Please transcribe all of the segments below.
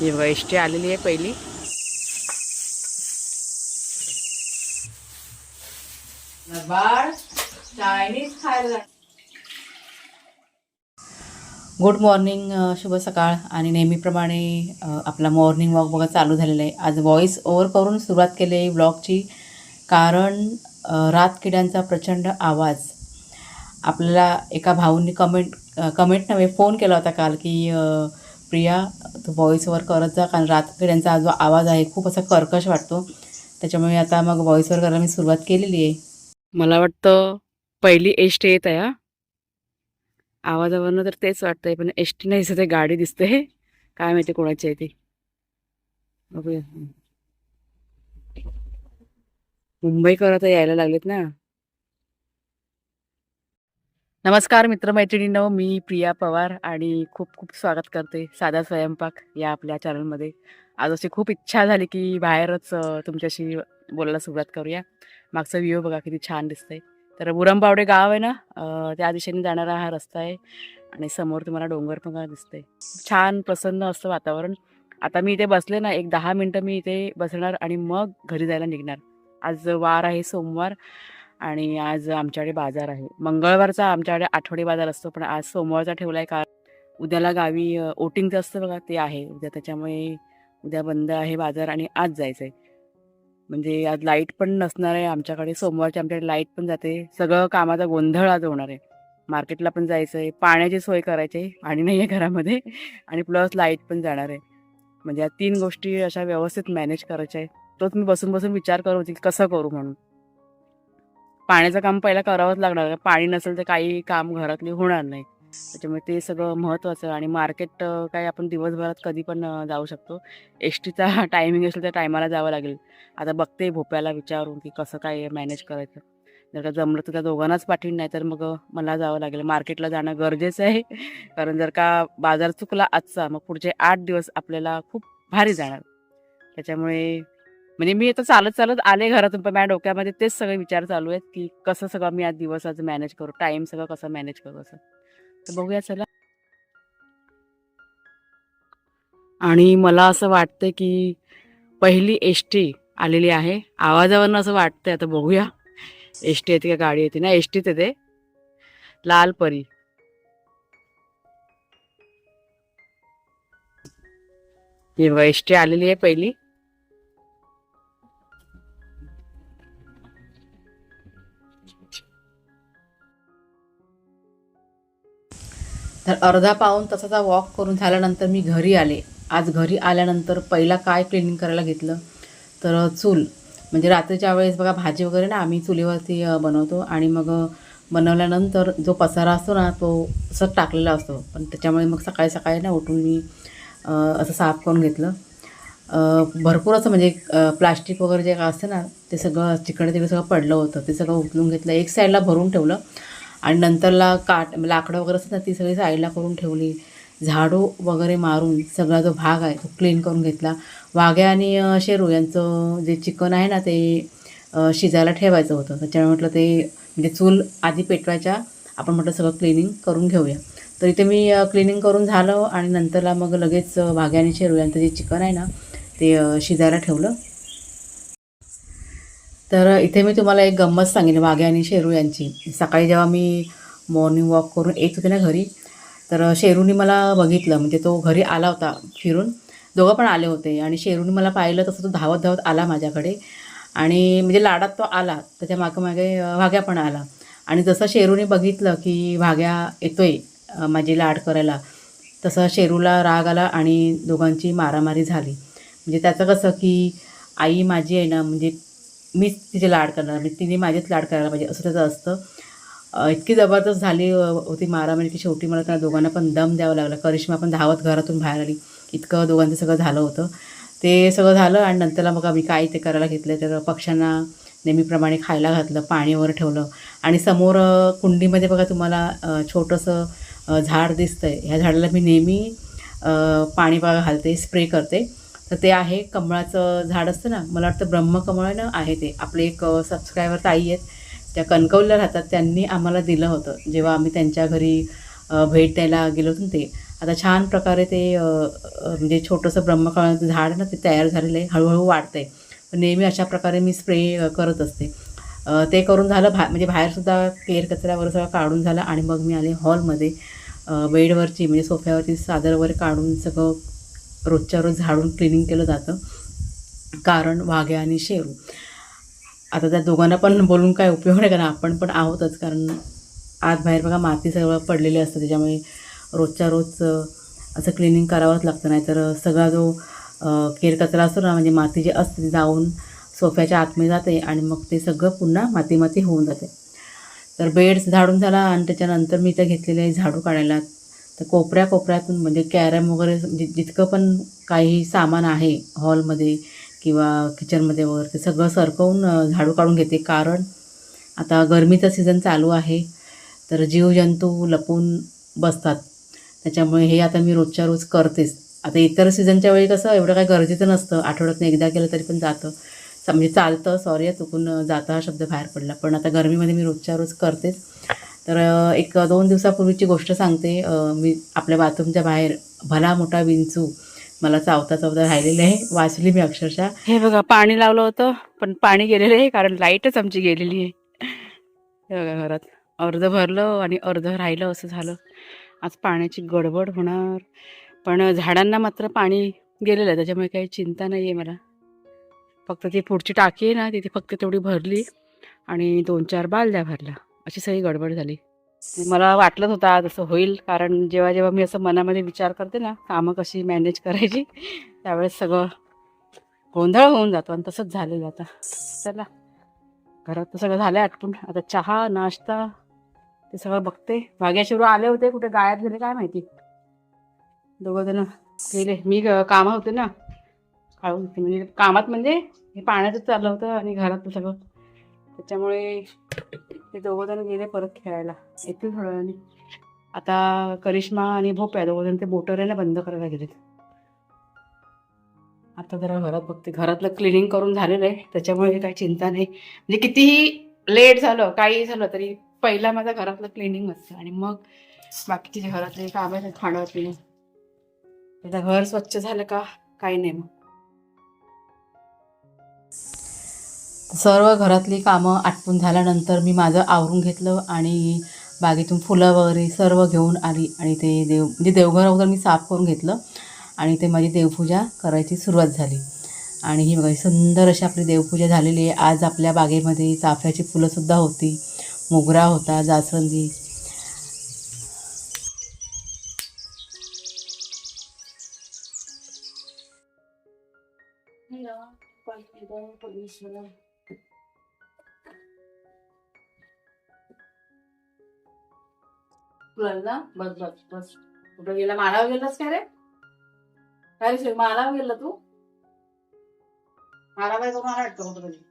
ही बघा S T आलेली आहे पहिली. बाळ चायनीज खायला गुड मॉर्निंग शुभ सकाळ. आणि नेहमीप्रमाणे आपला मॉर्निंग वॉक बघा चालू झालेला आहे. आज व्हॉईस ओव्हर करून सुरुवात केली आहे ब्लॉगची कारण अ, रातकिड्यांचा प्रचंड आवाज. आपल्याला एका भाऊंनी कमेंट कमेंट नव्हे फोन केला होता काल की अ, प्रिया तू व्हॉईस करत जा कारण रातकिड्यांचा जो आवाज आहे खूप असा कर्कश वाटतो. त्याच्यामुळे आता मग व्हॉईस करायला मी सुरुवात केलेली आहे. मला वाटतं पहिली एस टी येत आहे आवाजावरनं तर तेच वाटतंय पण एस टी नाही दिसत आहे गाडी दिसते. काय माहिती कोणाची आहे ती. बघूया. मुंबईकर आता यायला लागलेत ना. नमस्कार मित्रमैत्रिणींनो मी प्रिया पवार आणि खूप खूप स्वागत करते साधा स्वयंपाक या आपल्या चॅनलमध्ये. आज अशी खूप इच्छा झाली की बाहेरच तुमच्याशी बोलायला सुरुवात करूया. मागचा व्ह्यू बघा किती छान दिसतंय. तर बुरंबावडे गाव आहे ना त्या दिशेने जाणारा हा रस्ता आहे आणि समोर तुम्हाला डोंगर पण दिसतंय. छान प्रसन्न असतं वातावरण. आता मी इथे बसले ना एक दहा मिनटं मी इथे बसणार आणि मग घरी जायला निघणार. आज वार आहे सोमवार. आणि आज आमच्याकडे बाजार आहे. मंगळवारचा आमच्याकडे आठवडे बाजार असतो पण आज सोमवारचा ठेवला आहे कारण उद्याला गावी ओटिंगचं असतं बघा ते आहे. उद्या त्याच्यामुळे उद्या बंद आहे बाजार आणि आज जायचं आहे म्हणजे आज लाइट पण नसणार आहे आमच्याकडे सोमवारची आमच्याकडे लाइट पण जाते. सगळं कामाचा गोंधळ आज होणार आहे. मार्केटला पण जायचं आहे पाण्याची सोय करायची आहे पाणी नाही आहे घरामध्ये. आणि प्लस लाइट पण जाणार आहे. म्हणजे या तीन गोष्टी अशा व्यवस्थित मॅनेज करायच्या आहे तोच मी बसून बसून विचार करत होती की कसं करू म्हणून. पाण्याचं काम पहिला करावंच लागणार. पाणी नसेल तर काही काम घरातली होणार नाही. त्याच्यामुळे ते सगळं महत्त्वाचं आणि मार्केट काय आपण दिवसभरात कधी पण जाऊ शकतो. एस टीचा टायमिंग असेल त्या टायमाला जावं लागेल. आता बघते भोप्याला विचारून की कसं काय मॅनेज करायचं. जर का जमलं तर त्या दोघांनाच पाठवीन नाही तर मग मला जावं लागेल. मार्केटला जाणं गरजेचं आहे. कारण जर का बाजार चुकला आजचा मग पुढचे आठ दिवस आपल्याला खूप भारी जाणार. त्याच्यामुळे म्हणजे मी आता चालत चालत आले घरातून पण माझ्या डोक्यामध्ये तेच सगळे विचार चालू आहेत की कसं सगळं मी आज दिवस आज मॅनेज करू? टाईम सगळं कसं मॅनेज करू असं? तर बघूया चला. आणि मला असं वाटतं की पहिली एस टी आलेली आहे. आवाजावरनं असं वाटतंय आता बघूया. एस टी येते का गाडी येते? ना एस टीच येते लाल परी. ही बघा एस टी आलेली आहे पहिली. तर अर्धा पाऊण तासाचा वॉक करून झाल्यानंतर मी घरी आले. आज घरी आल्यानंतर पहिला काय क्लिनिंग करायला घेतलं? तर चूल. म्हणजे रात्रीच्या वेळेस बघा भाजी वगैरे ना आम्ही चुलीवरती बनवतो आणि मग बनवल्यानंतर जो पसारा असतो ना तो असं टाकलेला असतो. पण त्याच्यामुळे मग सकाळी सकाळी ना उठून मी असं साफ करून घेतलं. भरपूर असं म्हणजे प्लास्टिक वगैरे जे काय असतं ना ते सगळं तिकडे तिकडे सगळं पडलं होतं. ते सगळं उचलून घेतलं. एक साईडला भरून ठेवलं. आणि नंतरला काट लाकडं वगैरे असतात ना ती सगळी साईडला करून ठेवली. झाडू वगैरे मारून सगळा जो भाग आहे तो क्लीन करून घेतला. वाघ्या आणि शेरू यांचं जे चिकन आहे ना ते शिजायला ठेवायचं होतं. त्याच्यामुळे म्हटलं ते म्हणजे चूल आधी पेटवायच्या आपण म्हटलं सगळं क्लिनिंग करून घेऊया. तर इथे मी क्लिनिंग करून झालं आणि नंतरला मग लगेच वाघ्या आणि शेरू यांचं जे चिकन आहे ना ते शिजायला ठेवलं. तर इथे मी तुम्हाला एक गंमत सांगेन वाघ्या आणि शेरू यांची. सकाळी जेव्हा मी मॉर्निंग वॉक करून येत होते ना घरी तर शेरूने मला बघितलं म्हणजे तो घरी आला होता फिरून. दोघं पण आले होते आणि शेरूने मला पाहिलं तसं तो धावत धावत आला माझ्याकडे. आणि म्हणजे लाडात तो आला त्याच्यामागे मागे वाघ्या पण आला. आणि जसं शेरूने बघितलं की वाघ्या येतोय आहे माझी लाड करायला तसं शेरूला राग आला आणि दोघांची मारामारी झाली. म्हणजे त्याचं कसं की आई माझी आहे ना म्हणजे मीच तिचे लाड करणार म्हणजे तिने माझेच लाड करायला पाहिजे असं त्याचं असतं. इतकी जबरदस्त झाली होती होती मारामारी म्हणजे की शेवटी मला त्या दोघांना पण दम द्यावा लागला. करिश्मा पण धावत घरातून बाहेर आली. इतकं दोघांचं सगळं झालं होतं. ते सगळं झालं आणि नंतरला मग आम्ही काय ते करायला घेतलं तर पक्ष्यांना नेहमीप्रमाणे खायला घातलं पाणी वगैरे ठेवलं. आणि समोर कुंडीमध्ये बघा तुम्हाला छोटंसं झाड दिसतं आहे ह्या झाडाला मी नेहमी पाणी बघा घालते स्प्रे करते. तर ते आहे कमळाचं झाड असतं ना मला वाटतं ब्रह्मकमळ ना आहे ते. आपले एक सबस्क्रायबर ताई आहेत. त्या कणकवल्या राहतात. त्यांनी आम्हाला दिलं होतं. जेव्हा आम्ही त्यांच्या घरी भेट द्यायला गेलो होतो ते. आता छान प्रकारे ते म्हणजे छोटंसं ब्रह्मकमळाचं झाड आहे ना ते तयार झालेलं आहे. हळूहळू वाढतं आहे पण नेहमी अशा प्रकारे मी स्प्रे करत असते. ते करून झालं भा म्हणजे बाहेरसुद्धा केर कचऱ्यावर सगळं काढून झालं आणि मग मी आले हॉलमध्ये. बेडवरची म्हणजे सोफ्यावरची चादर वगैरे काढून सगळं रोजच्या रोज झाडून क्लिनिंग केलं जातं. कारण वाघ्या आणि शेरू. आता त्या दोघांना पण बोलून काय उपयोग नाही कारण आपण पण आहोतच. कारण आत बाहेर बघा माती सगळं पडलेली असतं. त्याच्यामुळे रोजच्या रोज असं क्लिनिंग करावंच लागतं. नाहीतर सगळा जो केरकचरा केर कचरा असतो ना म्हणजे माती जी असते ती जाऊन सोफ्याच्या आतमध्ये जाते आणि मग ते सगळं पुन्हा माती माती होऊन जाते. तर बेड्स झाडून झाला आणि त्याच्यानंतर मी इथं घेतलेले झाडू काढायला तर कोपऱ्या कोपऱ्यातून म्हणजे कॅरम वगैरे म्हणजे जितकं पण काही सामान आहे हॉलमध्ये किंवा किचनमध्ये वगैरे ते सगळं सरकवून झाडू काढून घेते. कारण आता गरमीचा सीझन चालू आहे तर जीवजंतू लपून बसतात. त्याच्यामुळे हे आता मी रोजच्या रोज करतेच. आता इतर सीझनच्या वेळी कसं एवढं काही गरजेचं नसतं. आठवड्यातून एकदा केलं तरी पण जातं. म्हणजे चालतं. सॉरी चुकून जाता हा शब्द बाहेर पडला. पण आता गरमीमध्ये मी रोजच्या रोज करतेच. तर एक दोन दिवसापूर्वीची गोष्ट सांगते. मी आपल्या बाथरूमच्या बाहेर भला मोठा विंचू मला चावता चावता राहिलेले आहे. वाचली मी अक्षरशः. हे बघा पाणी लावलं होतं पण पाणी गेलेलं आहे कारण लाईटच आमची गेलेली आहे. हे बघा घरात. अर्ध भरलं आणि अर्ध राहिलं असं झालं. आज पाण्याची गडबड होणार. पण झाडांना मात्र पाणी गेलेलं आहे त्याच्यामुळे काही चिंता नाही आहे मला. फक्त ती पुढची टाकी आहे ना तिथे फक्त तेवढी भरली आणि दोन चार बालद्या भरल्या. अशी सगळी गडबड झाली. मला वाटलंच होतं आज असं होईल. कारण जेव्हा जेव्हा मी असं मनामध्ये विचार करते ना कामं कशी मॅनेज करायची त्यावेळेस सगळं गोंधळ होऊन जातो आणि तसंच झालेलं आता. चला. घरात तर सगळं झालं आटपून. आता चहा नाश्ता ते सगळं बघते. भाग्याशिवरू आले होते कुठे गायब झाले काय माहिती? दोघं जण गेले. मी कामं होते ना काढून म्हणजे कामात म्हणजे हे पाण्यातच चाललं होतं आणि घरात सगळं. त्याच्यामुळे ते दोघं जण गेले परत खेळायला. येतील थोड्या वेळाने आता करिश्मा आणि भोप्या दोघं जण ते मोटर बंद करायला गेलेत. आता जरा घरात बघते. घरातलं क्लिनिंग करून झालेलं आहे. त्याच्यामुळे काही चिंता नाही. म्हणजे कितीही लेट झालं काही झालं तरी पहिला माझा घरातलं क्लिनिंग असतं. आणि मग बाकीचे जे घरातले काम आहेत खाणं पिणं आता घर स्वच्छ झालं का? काही नाही मग. सर्व घरातली कामं आटपून झाल्यानंतर मी माझं आवरून घेतलं आणि बागेतून फुलं वगैरे सर्व घेऊन आली आणि ते देव म्हणजे देवघर वगैरे मी साफ करून घेतलं आणि ते माझी देवपूजा करायची सुरुवात झाली. आणि ही बघा सुंदर अशी आपली देवपूजा झालेली आहे. आज आपल्या बागेमध्ये चाफ्याची फुलंसुद्धा होती. मोगरा होता जास्वंदी. ना बस बस बस. कुठं गेला? मालावर गेलास काय रे? काय रे शिव, मालावर गेला तू? मला काय करून आला वाटतं कुठं तरी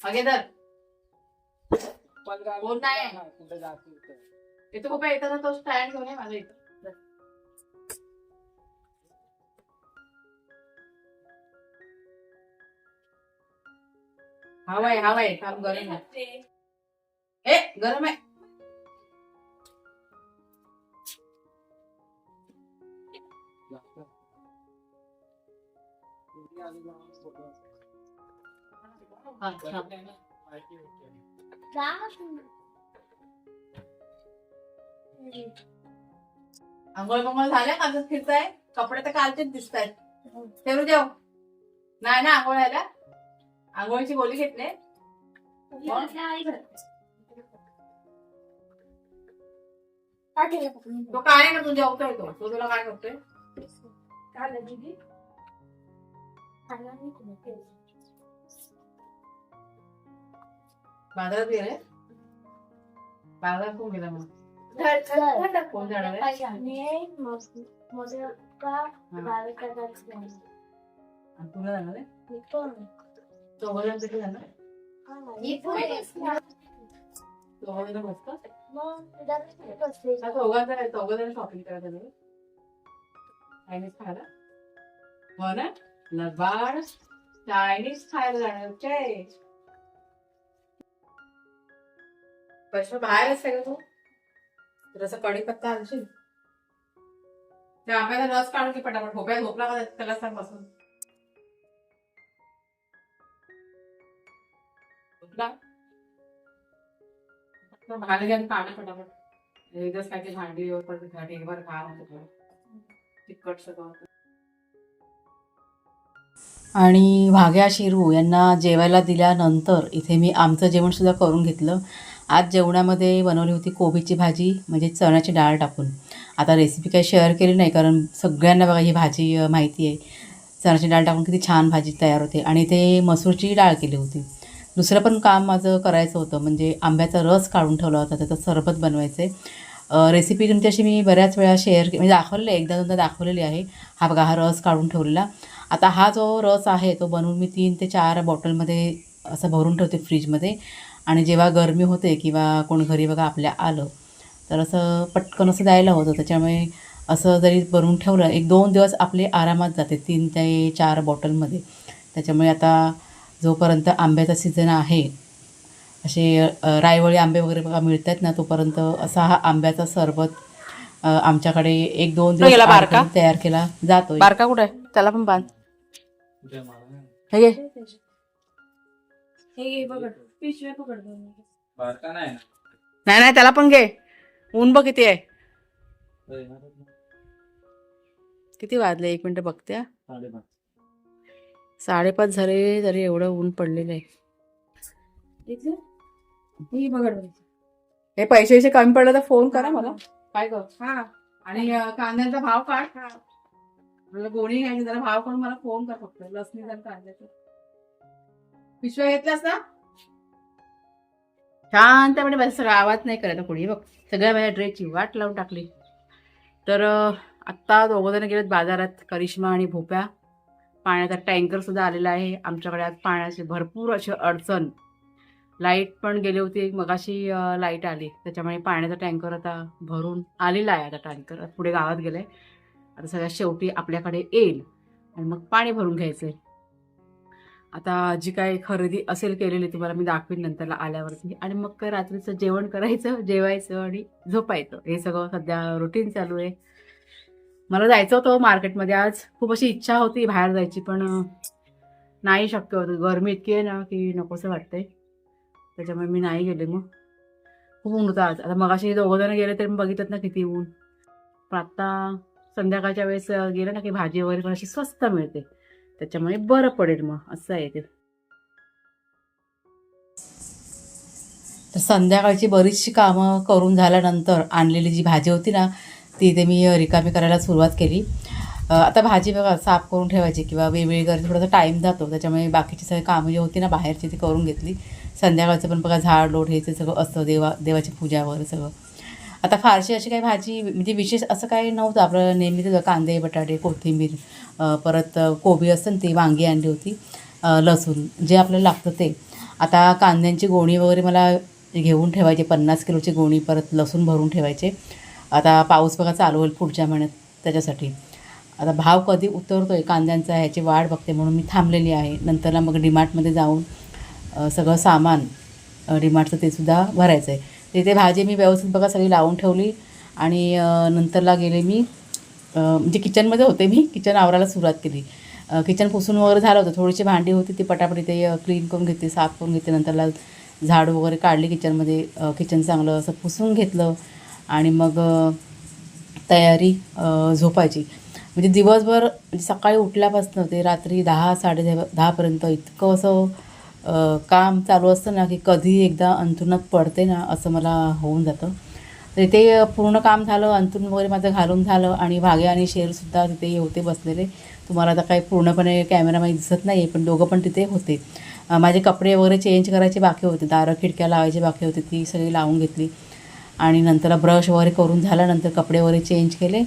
आगे धर कोण नाही इथं. खूप येताना तो स्टँड घेऊन ये माझ्या इथं. हवा आहे हवा आहे काम गरम आहे ए गरम आहे. हा, आंघोळ मंगोळ झाल्या? माझं फिरताय कपडे तर कालचेच दिसत आहेत ठेवू देव. नाही ना आंघोळ आल्या आंघोळीची गोळी घेतले. तो काय ना तू जेवतोय तो तो तुला काय करतोय? बाजारात गेले? बाजारात कोण गेला मग? कोण जाणार आहे? आणि तुला जाणार आहे? तिथे जाणार शॉपिंग करायचं तुम्ही चायनीज खायला. हो ना? चायनीज खायला जाणार. पैसा बाहेरच आहे का तू? जसं कढीपत्ता आणशील? त्या आंब्याचा रस काढून की पटापट. भोप्या झोपला का त्याला सांग बसून. बाहेर पटापट. एकदाच काय ते भांडी परत ढेगभर तिखट सगळं आणि भाग्या शिरू यांना जेवायला दिल्यानंतर इथे मी आमचं जेवण सुद्धा करून घेतलं. आज जेवणामध्ये बनवली होती कोबीची भाजी म्हणजे चण्याची डाळ टाकून. आता रेसिपी काही शेअर केली नाही कारण सगळ्यांना बघा ही भाजी माहिती आहे. चण्याची डाळ टाकून किती छान भाजी तयार होते. आणि ते मसूरची डाळ केली होती. दुसरं पण काम माझं करायचं होतं म्हणजे आंब्याचा रस काढून ठेवला होता त्याचं सरबत बनवायचं आहे रेसिपी तुमच्याशी मी बऱ्याच वेळा शेअर म्हणजे दाखवलेली आहे एकदा दोनदा दाखवलेली आहे. हा बघा हा रस काढून ठेवलेला. आता हा जो रस आहे तो बनवून मी तीन ते चार बॉटलमध्ये असं भरून ठेवते फ्रीजमध्ये आणि जेव्हा गरमी होते किंवा कोण घरी बघा आपल्या आलं तर असं पटकन असं द्यायला होतं. त्याच्यामुळे असं जरी बनवून ठेवलं एक दोन दिवस आपले आरामात जाते तीन ते चार बॉटलमध्ये. त्याच्यामुळे आता जोपर्यंत आंब्याचा सीझन आहे असे रायवळी आंबे वगैरे बघा मिळत आहेत ना तोपर्यंत असा हा आंब्याचा सरबत आमच्याकडे एक दोन दिवस बारका? तयार केला जातो बारका कुठे आहे? त्याला पण बांध हे हे घे पकड पिशव्या पकड दोन. बारका नाही ना. नाही नाही त्याला पण घे ऊन बघ किती आहे किती वाजले एक मिनिट बघते हा. साडेपाच. झाले तरी एवढं ऊन पडलेलं आहे? ही. हे पैसे पैसे कमी पडले तर फोन करा मला काय कर हा आणि कांद्याचा भाव काढ गोणी घ्यायची जरा भाव काढून मला फोन कर फक्त लसणी जर कांद्याचं पिशव्या घेतल्यास ना? शांतपणे बस सगळं आवाज नाही करायचा कोणी. बघ सगळ्या माझ्या ड्रेसची वाट लावून टाकली. तर आत्ता दोघं जण गेलेत बाजारात करिश्मा आणि भोप्या. पाण्याचा टँकर सुद्धा आलेला आहे. आमच्याकडे आज पाण्याची भरपूर अशी अडचण. लाइट पण गेली होती मगाशी लाइट आली. त्याच्यामुळे पाण्याचा टँकर आता भरून आलेला आहे आता टँकर. आता पुढे गावात गेलाय. आता सगळ्यात शेवटी आपल्याकडे येईल. आणि मग पाणी भरून घ्यायचंय. आता जी काही खरेदी असेल केलेली तुम्हाला मी दाखवीन नंतरला आल्यावरती. आणि मग काय रात्रीचं जेवण करायचं जेवायचं आणि झोपायचं. हे सगळं सध्या रुटीन चालू आहे. मला जायचं होतं मार्केटमध्ये आज. खूप अशी इच्छा होती बाहेर जायची पण नाही शक्य होतं. गरमी इतकी आहे ना की नकोसं वाटतंय. त्याच्यामुळे मी नाही गेले मग. खूप ऊन होतं आज. आता मगाशी दोघं जण गेले तरी बघितलं ना किती ऊन. पण आत्ता संध्याकाळच्या वेळेस गेलं ना की भाजी वगैरे पण अशी स्वस्त मिळते. त्याच्यामुळे बरं पडेल मग असं आहे ते. तर संध्याकाळची बरीचशी कामं करून झाल्यानंतर आणलेली जी भाजी होती ना ती ते मी रिकामी करायला सुरुवात केली. आता भाजी बघा साफ करून ठेवायची किंवा वेगवेगळी करायची थोडासा टाईम जातो. त्याच्यामुळे बाकीची सगळी कामं जी होती ना बाहेरची ती करून घेतली. संध्याकाळचं पण बघा झाड लोट हे ते सगळं असतं देवा देवाची पूजा वगैरे सगळं. आता फारशी अशी काही भाजी म्हणजे विशेष असं काही नव्हतं. आपलं नेहमीच कांदे बटाटे कोथिंबीर परत कोबी असतं ते ती वांगी आणली होती लसूण जे आपल्याला लागतं ते. आता कांद्यांची गोणी वगैरे मला घेऊन ठेवायचे पन्नास किलोची गोणी परत लसूण भरून ठेवायचे. आता पाऊस बघा चालू होईल पुढच्या महिन्यात त्याच्यासाठी. आता भाव कधी उतरतो आहे कांद्यांचा ह्याची वाढ बघते म्हणून मी थांबलेली आहे. नंतरला मग डिमार्टमध्ये जाऊन सगळं सामान डिमार्टचं ते सुद्धा भरायचं आहे तिथे भाजी मी व्यवस्थित बघा सगळी लावून ठेवली. आणि नंतरला गेले मी म्हणजे किचनमध्ये होते मी किचन आवरायला सुरुवात केली. किचन पुसून वगैरे झालं होतं. थोडीशी भांडी होती ती पटापट ते क्लीन करून घेते साफ करून घेते नंतरला झाड वगैरे काढली किचनमध्ये. किचन चांगलं असं पुसून घेतलं. आणि मग तयारी झोपायची. म्हणजे दिवसभर म्हणजे सकाळी उठल्यापासून ते रात्री दहा साडे दहा दहापर्यंत इतकं असं काम चालू असतं ना की कधी एकदा अंथरुणात पडते ना असं मला होऊन जातं. तर ते पूर्ण काम झालं अंथरून वगैरे माझं घालून झालं आणि भागे आणि शेरसुद्धा तिथे होते बसलेले. तुम्हाला आता काही पूर्णपणे कॅमेरामध्ये दिसत नाही पण दोघं पण तिथे होते. माझे कपडे वगैरे चेंज करायचे बाकी होते. दारं खिडक्या लावायची बाकी होती ती सगळी लावून घेतली. आणि नंतर ब्रश वगैरे करून झाल्यानंतर कपडे वगैरे चेंज केले.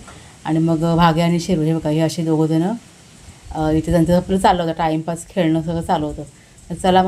आणि मग भागे आणि शिरू हे म्हणजे बघा हे असे दोघंजणं इथे त्यांचं आपलं चाललं होतं. टाईमपास खेळणं सगळं चालू होतं. तर चला